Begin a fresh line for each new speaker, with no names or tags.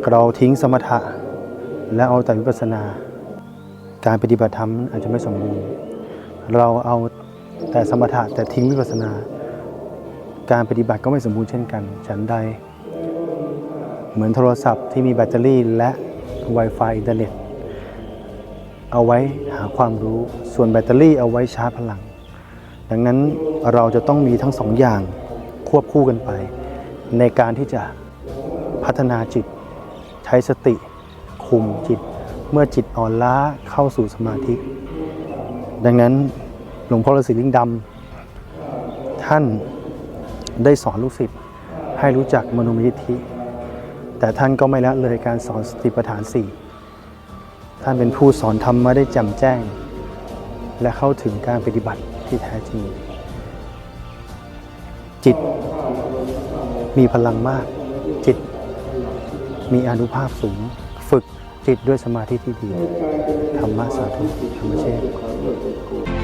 ากเราทิ้งสมถะ และเอาแต่วิปัสสนา การปฏิบัติธรรมอาจจะไม่สมบูรณ์ เราเอาแต่สมถะแต่ทิ้งวิปัสสนา การปฏิบัติก็ไม่สมบูรณ์เช่นกัน ฉันใด เหมือนโทรศัพท์ที่มีแบตเตอรี่และ Wi-Fi อินเทอร์เน็ต เอาไว้หาความรู้ ส่วนแบตเตอรี่เอาไว้ชาร์จพลัง ดังนั้นเราจะต้องมีทั้งสองอย่างควบคู่กันไป ในการที่จะพัฒนาจิต ช้สติคุมจิต เมื่อจิตอ่อนล้าเข้าสู่สมาธิ ดังนั้นหลวงพ่อฤาษีลิงดำท่านได้สอนลูกศิษย์ให้รู้จักมโนมยิทธิ แต่ท่านก็ไม่ละเลยการสอนสติปัฏฐานสี่ท่านเป็นผู้สอนธรรมมาได้แจ่มแจ้ง และเข้าถึงการปฏิบัติที่แท้จริง จิตมีพลังมากจิต มีอนุภาพสูง ฝึกจิตด้วยสมาธิที่ดีธรรมะสาธุธรรมเชษ